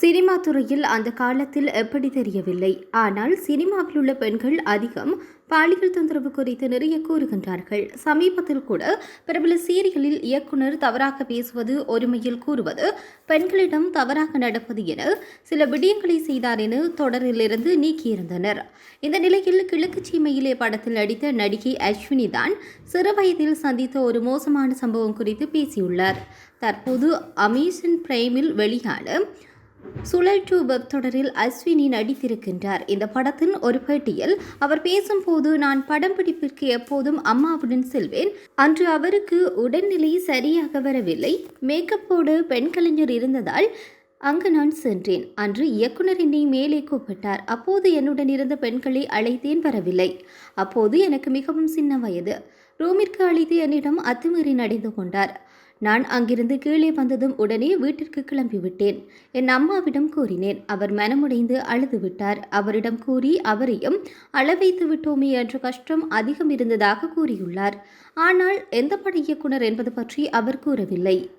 Cinema துறையில் அந்த காலத்தில் எப்படி தெரியவில்லை. ஆனால் சினிமாவில் உள்ள பெண்கள் அதிகம் பாலியல் தொந்தரவு குறித்து நிறைய கூறுகின்றார்கள். சமீபத்தில் கூட பிரபல சீரியலில் இயக்குனர் தவறாக பேசுவது ஒருமையில் கூறுவது பெண்களிடம் தவறாக நடப்பது என சில விடயங்களை செய்தார் என தொடரிலிருந்து நீக்கியிருந்தனர். இந்த நிலையில் கிழக்கு சீமையிலே படத்தில் நடித்த நடிகை அஸ்வினி தான் சிறு வயதில் சந்தித்த ஒரு மோசமான சம்பவம் குறித்து பேசியுள்ளார். தற்போது அமேசன் பிரைமில் வெளியான சுழல் டூ வெப் தொடரில் அஸ்வினி நடித்திருக்கின்றார். இந்த படத்தின் ஒரு பேட்டியில் அவர் பேசும்போது நான் படம் பிடிப்பிற்கு எப்போதும் அம்மாவுடன் செல்வேன். அன்று அவருக்கு உடல்நிலை சரியாக வரவில்லை. மேக்கப்போடு பெண் கலைஞர் இருந்ததால் அங்கு நான் சென்றேன். அன்று இயக்குனர் என்னை மேலே கூப்பிட்டார். அப்போது என்னுடன் இருந்த பெண்களை அழைத்தேன் வரவில்லை. அப்போது எனக்கு மிகவும் சின்ன வயது. ரூமிற்கு அழைத்து என்னிடம் அத்துமீறி நடந்து கொண்டார். நான் அங்கிருந்து கீழே வந்ததும் உடனே வீட்டிற்கு கிளம்பிவிட்டேன் என் அம்மாவிடம் கூறினேன். அவர் மனமுடைந்து அழுது விட்டார். அவரிடம் கூறி அவரையும் அளவைத்து விட்டோமே என்ற கஷ்டம் அதிகம் இருந்ததாக கூறியுள்ளார். ஆனால் எந்த பட இயக்குனர் என்பது பற்றி அவர் கூறவில்லை.